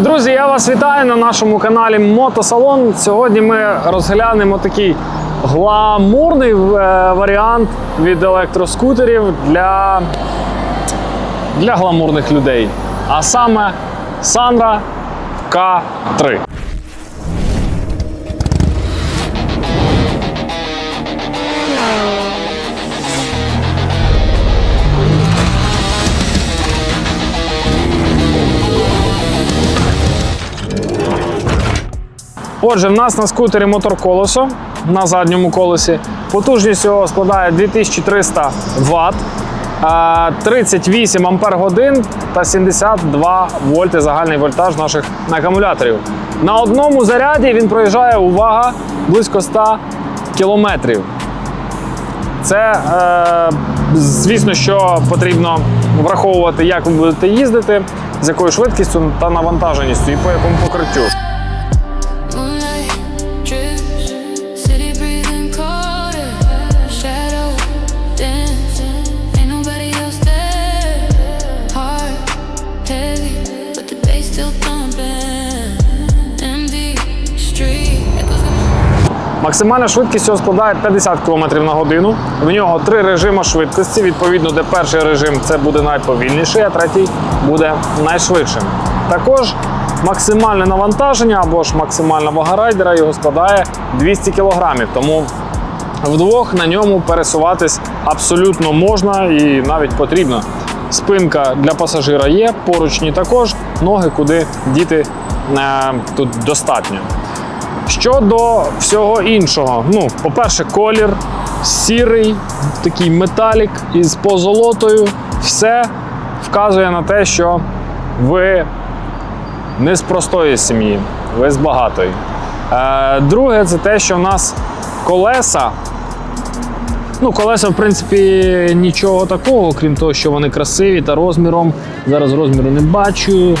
Друзі, я вас вітаю на нашому каналі Мотосалон. Сьогодні ми розглянемо такий гламурний е, варіант від електроскутерів для, для гламурних людей. А саме Sandra K3. Отже, в нас на скутері мотор-колесо на задньому колесі. Потужність його складає 2300 Вт, 38 ампер годин та 72 вольти загальний вольтаж наших акумуляторів. На одному заряді він проїжджає, увага, близько 100 кілометрів. Це, е, звісно, що потрібно враховувати, як ви будете їздити, з якою швидкістю та навантаженістю і по якому покриттю. Максимальна швидкість цього складає 50 км на годину. В нього три режими швидкості. Відповідно, де перший режим це буде найповільніший, а третій буде найшвидшим. Також максимальне навантаження або ж максимальна вага райдера його складає 200 кг. Тому вдвох на ньому пересуватись абсолютно можна і навіть потрібно. Спинка для пасажира є, поручні також, ноги куди діти е, тут достатньо. Щодо всього іншого, ну, по-перше, колір сірий, такий металік із позолотою. Все вказує на те, що ви не з простої сім'ї, ви з багатої. Е, друге, це те, що в нас колеса. Ну, колеса, в принципі, нічого такого, крім того, що вони красиві та розміром. Зараз розміру не бачу.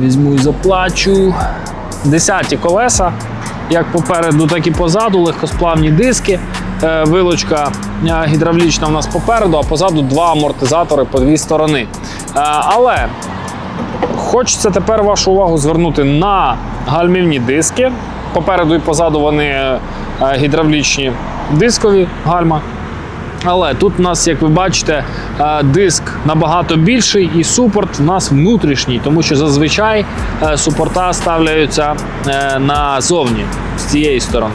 Візьму і заплачу. Десяті колеса, як попереду, так і позаду, легкосплавні диски. Е, Вилочка е, гідравлічна в нас попереду, а позаду два амортизатори по дві сторони. Е, Але хочеться тепер вашу увагу звернути на гальмівні диски. Попереду і позаду вони гідравлічні дискові гальма. Але тут у нас, як ви бачите, диск набагато більший і супорт у нас внутрішній, тому що зазвичай е, супорта ставляються е, назовні з цієї сторони.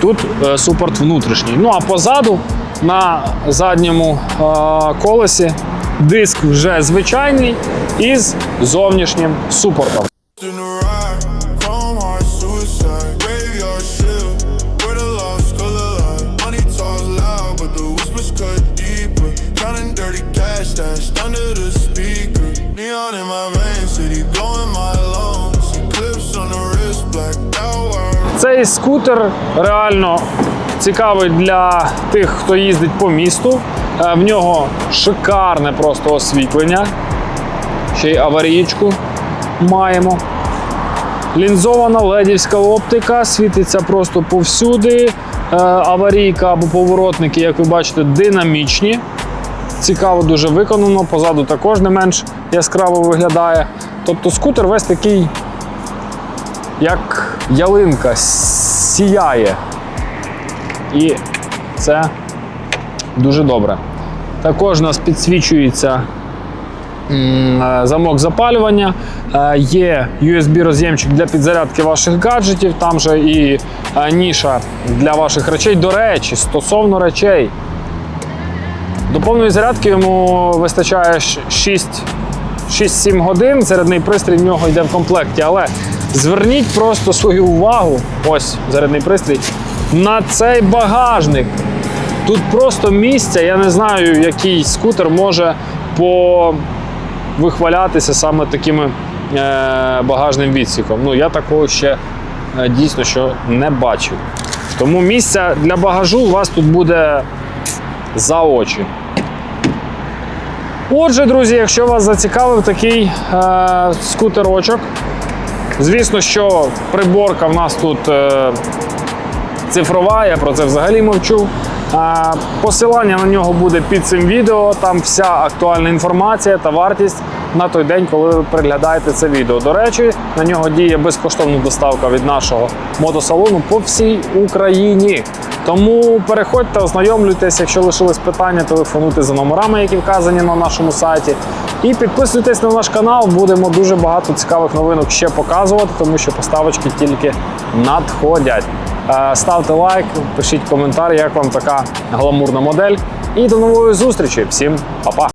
Тут е, супорт внутрішній. Ну а позаду на задньому е, колесі диск вже звичайний із зовнішнім супортом. Цей скутер реально цікавий для тих, хто їздить по місту. Е, В нього шикарне просто освітлення. Ще й аварійку маємо. Лінзована ледівська оптика, світиться просто повсюди. Е, Аварійка або поворотники, як ви бачите, динамічні. Цікаво дуже виконано. Позаду також не менш яскраво виглядає. Тобто скутер весь такий як ялинка сіяє. І це дуже добре. Також у нас підсвічується е, замок запалювання, е, є USB-роз'ємчик для підзарядки ваших гаджетів, там же і е, ніша для ваших речей. До речі, стосовно речей. До повної зарядки йому вистачає 6 6-7 годин. Зарядний пристрій в нього йде в комплекті. Але зверніть просто свою увагу, ось зарядний пристрій, на цей багажник. Тут просто місця, я не знаю, який скутер може по вихвалятися саме такими е, багажним відсіком. Ну, я такого ще е, дійсно що не бачив. Тому місця для багажу у вас тут буде за очі. Отже, друзі, якщо вас зацікавив такий е, скутерочок, звісно, що приборка в нас тут е, цифрова, я про це взагалі мовчу. Посилання на нього буде під цим відео. Там вся актуальна інформація та вартість на той день, коли ви переглядаєте це відео. До речі, на нього діє безкоштовна доставка від нашого мотосалону по всій Україні. Тому переходьте, ознайомлюйтесь. Якщо лишились питання, телефонуйте за номерами, які вказані на нашому сайті. І підписуйтесь на наш канал. Будемо дуже багато цікавих новинок ще показувати, тому що поставочки тільки надходять. Е, Ставте лайк, пишіть коментар, як вам така гламурна модель. І до нової зустрічі. Всім па-па!